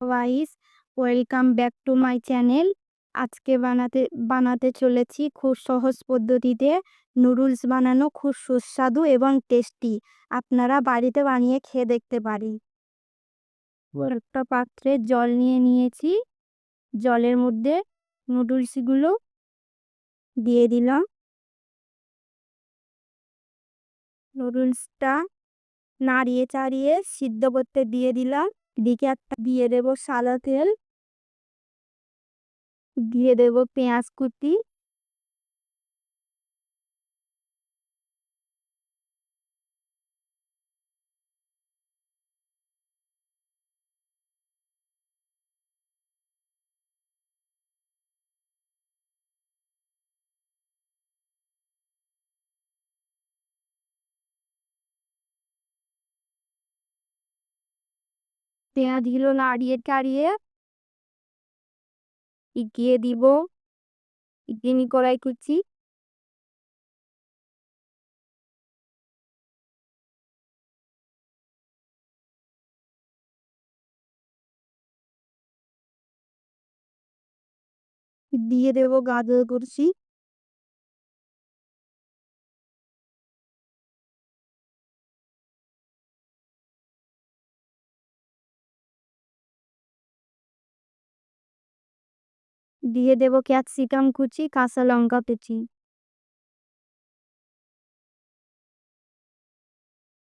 Guys welcome back to my channel আজকে বানাতে বানাতে চলেছি খুব সহজ পদ্ধতিতে নুডলস বানানো খুব সুস্বাদু এবং টেস্টি। আপনারা বাড়িতে বানিয়ে খেয়ে দেখতে পারি। একটা পাত্রে জল নিয়ে নিয়েছি। জলের মধ্যে নুডলসগুলো দিয়ে দিলাম। নুডলসটা নাড়িয়ে চাড়িয়ে সিদ্ধ করতে দিয়ে দিলাম। এদিকে একটা দিয়ে দেবো সাদা তেল দিয়ে দেবো পেঁয়াজ কুচি। পেঁয়াজগুলো নাড়িয়ে টাড়িয়ে দিয়ে দিব চিনি কড়াই কুচি দিয়ে দেব গাজর কুচি দিয়ে দেব ক্যাপসিকাম কুচি, কাঁচা লঙ্কা কুচি।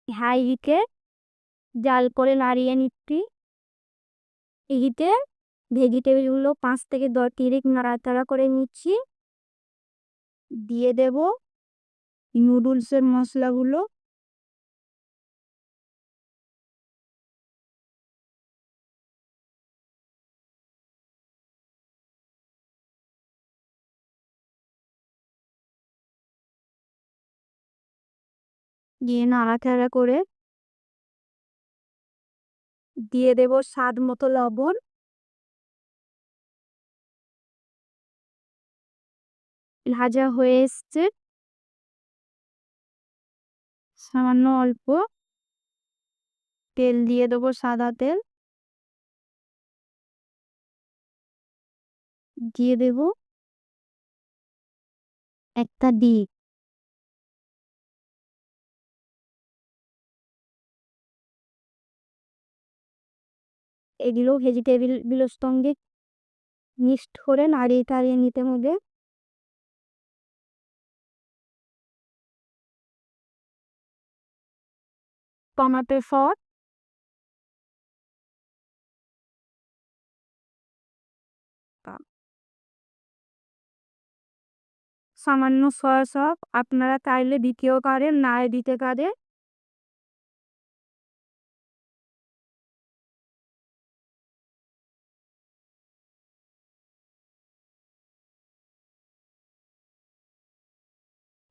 হাই হিটে জাল করে নাড়িয়ে নিচ্ছি। হিটে ভেজিটেবিলগুলো পাঁচ থেকে দশ তিরিক নাড়াচাড়া করে নিচ্ছি। দিয়ে দেব নুডলসের মশলাগুলো। দিয়ে নাড়াচাড়া করে দিয়ে দেব স্বাদ মতো লবণ। ভাজা হয়ে এসছে। সামান্য অল্প তেল দিয়ে দেবো সাদা তেল। দিয়ে দেব একটা ডিম। এগুলো ভেজিটেবিলগুলোর সঙ্গে মিক্সড করে নাড়িয়ে টাড়িয়ে নিতে হবে। Tomato sauce. সামান্য সয়া সস আপনারা চাইলে দিতেও পারেন, না দিতে পারে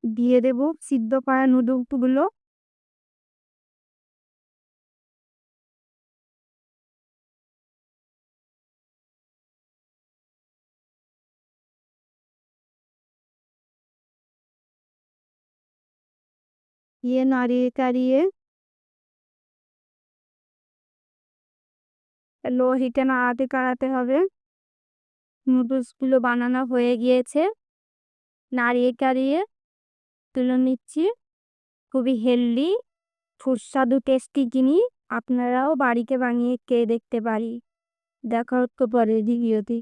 দিয়ে দেব সিদ্ধ করা নুডলসগুলো। দিয়ে নাড়িয়ে চাড়িয়ে লো হিটে নাড়াতে কাড়াতে হবে। নুডলসগুলো বানানো হয়ে গিয়েছে। নাড়িয়ে চাড়িয়ে তুলে নিচ্ছি। খুবই হেলদি সুস্বাদু টেস্টি জিনিস আপনারাও বাড়িতে বানিয়ে খেয়ে দেখতে পারি। দেখা হচ্ছে পরে ভিডিওতে